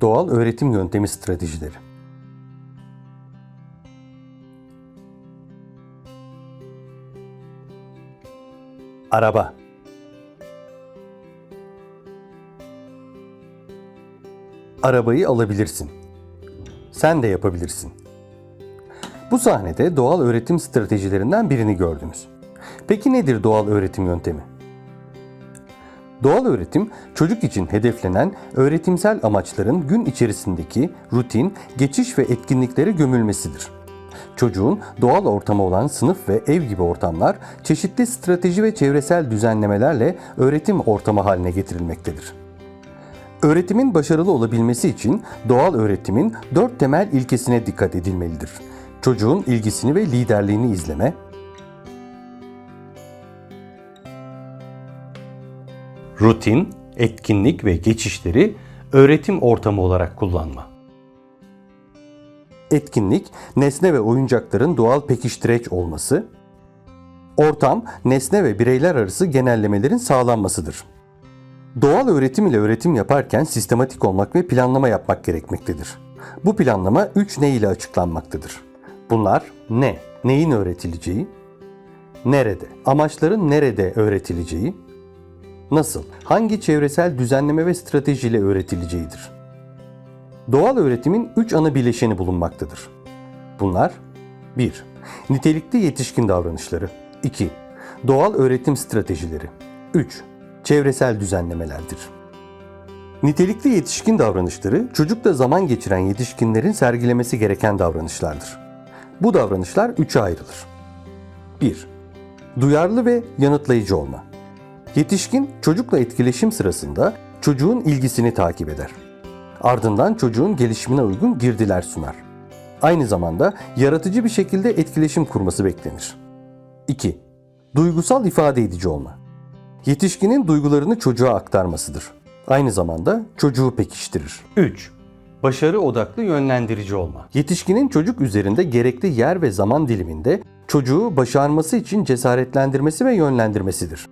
doğal öğretim yöntemi stratejileri. Araba Arabayı alabilirsin. Sen de yapabilirsin. Bu sahnede doğal öğretim stratejilerinden birini gördünüz. Peki nedir doğal öğretim yöntemi? Doğal öğretim, çocuk için hedeflenen öğretimsel amaçların gün içerisindeki rutin, geçiş ve etkinliklere gömülmesidir. Çocuğun doğal ortamı olan sınıf ve ev gibi ortamlar çeşitli strateji ve çevresel düzenlemelerle öğretim ortamı haline getirilmektedir. Öğretimin başarılı olabilmesi için doğal öğretimin dört temel ilkesine dikkat edilmelidir. Çocuğun ilgisini ve liderliğini izleme, rutin, etkinlik ve geçişleri öğretim ortamı olarak kullanma. Etkinlik, nesne ve oyuncakların doğal pekiştireç olması, ortam, nesne ve bireyler arası genellemelerin sağlanmasıdır. Doğal öğretim ile öğretim yaparken sistematik olmak ve planlama yapmak gerekmektedir. Bu planlama 3 ne ile açıklanmaktadır. Bunlar ne? Neyin öğretileceği? Nerede? Amaçların nerede öğretileceği? Nasıl? Hangi çevresel düzenleme ve stratejiyle öğretileceğidir? Doğal öğretimin 3 ana bileşeni bulunmaktadır. Bunlar 1. Nitelikli yetişkin davranışları 2. Doğal öğretim stratejileri 3. Çevresel düzenlemelerdir. Nitelikli yetişkin davranışları çocukla zaman geçiren yetişkinlerin sergilemesi gereken davranışlardır. Bu davranışlar üçe ayrılır. 1. Duyarlı ve yanıtlayıcı olma. Yetişkin çocukla etkileşim sırasında çocuğun ilgisini takip eder. Ardından çocuğun gelişimine uygun girdiler sunar. Aynı zamanda yaratıcı bir şekilde etkileşim kurması beklenir. 2. Duygusal ifade edici olma. Yetişkinin duygularını çocuğa aktarmasıdır. Aynı zamanda çocuğu pekiştirir. 3. Başarı odaklı yönlendirici olma. Yetişkinin çocuk üzerinde gerekli yer ve zaman diliminde çocuğu başarması için cesaretlendirmesi ve yönlendirmesidir.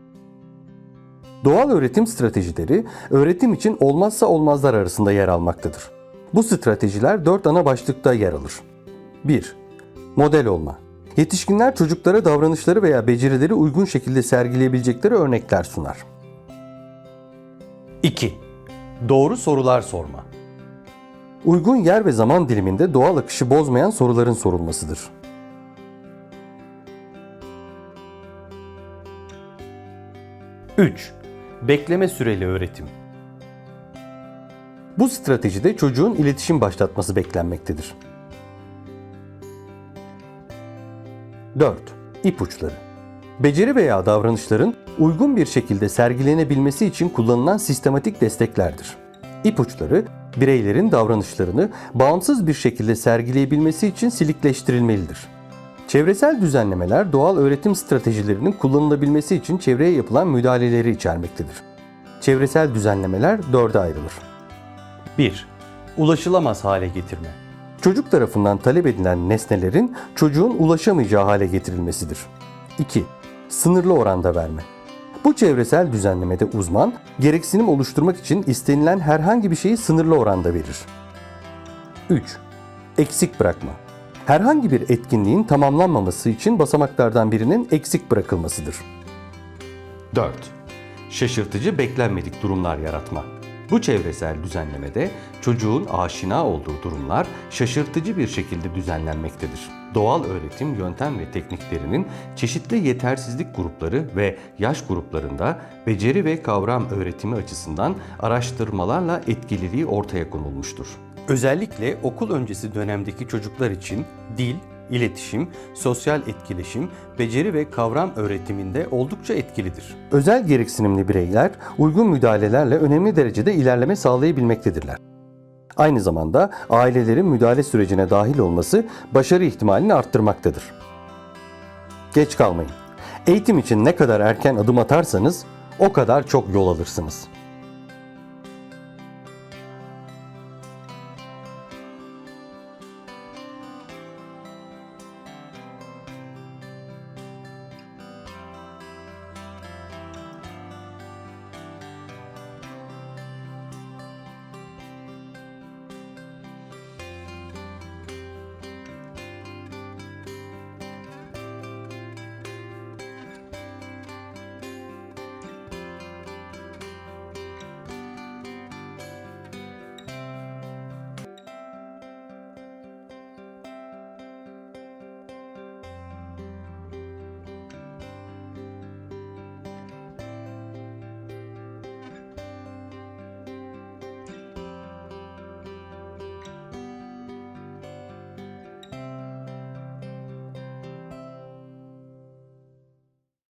Doğal öğretim stratejileri öğretim için olmazsa olmazlar arasında yer almaktadır. Bu stratejiler dört ana başlıkta yer alır. 1. Model olma. Yetişkinler çocuklara davranışları veya becerileri uygun şekilde sergileyebilecekleri örnekler sunar. 2. Doğru sorular sorma. Uygun yer ve zaman diliminde doğal akışı bozmayan soruların sorulmasıdır. 3. Bekleme süreli öğretim. Bu stratejide çocuğun iletişim başlatması beklenmektedir. 4. İpuçları. Beceri veya davranışların uygun bir şekilde sergilenebilmesi için kullanılan sistematik desteklerdir. İpuçları, bireylerin davranışlarını bağımsız bir şekilde sergileyebilmesi için silikleştirilmelidir. Çevresel düzenlemeler doğal öğretim stratejilerinin kullanılabilmesi için çevreye yapılan müdahaleleri içermektedir. Çevresel düzenlemeler dörde ayrılır. 1. Ulaşılamaz hale getirme. Çocuk tarafından talep edilen nesnelerin çocuğun ulaşamayacağı hale getirilmesidir. 2. Sınırlı oranda verme. Bu çevresel düzenlemede uzman, gereksinim oluşturmak için istenilen herhangi bir şeyi sınırlı oranda verir. 3. Eksik bırakma. Herhangi bir etkinliğin tamamlanmaması için basamaklardan birinin eksik bırakılmasıdır. 4. Şaşırtıcı beklenmedik durumlar yaratma. Bu çevresel düzenlemede çocuğun aşina olduğu durumlar şaşırtıcı bir şekilde düzenlenmektedir. Doğal öğretim yöntem ve tekniklerinin çeşitli yetersizlik grupları ve yaş gruplarında beceri ve kavram öğretimi açısından araştırmalarla etkililiği ortaya konulmuştur. Özellikle okul öncesi dönemdeki çocuklar için dil, iletişim, sosyal etkileşim, beceri ve kavram öğretiminde oldukça etkilidir. Özel gereksinimli bireyler uygun müdahalelerle önemli derecede ilerleme sağlayabilmektedirler. Aynı zamanda ailelerin müdahale sürecine dahil olması başarı ihtimalini arttırmaktadır. Geç kalmayın. Eğitim için ne kadar erken adım atarsanız o kadar çok yol alırsınız.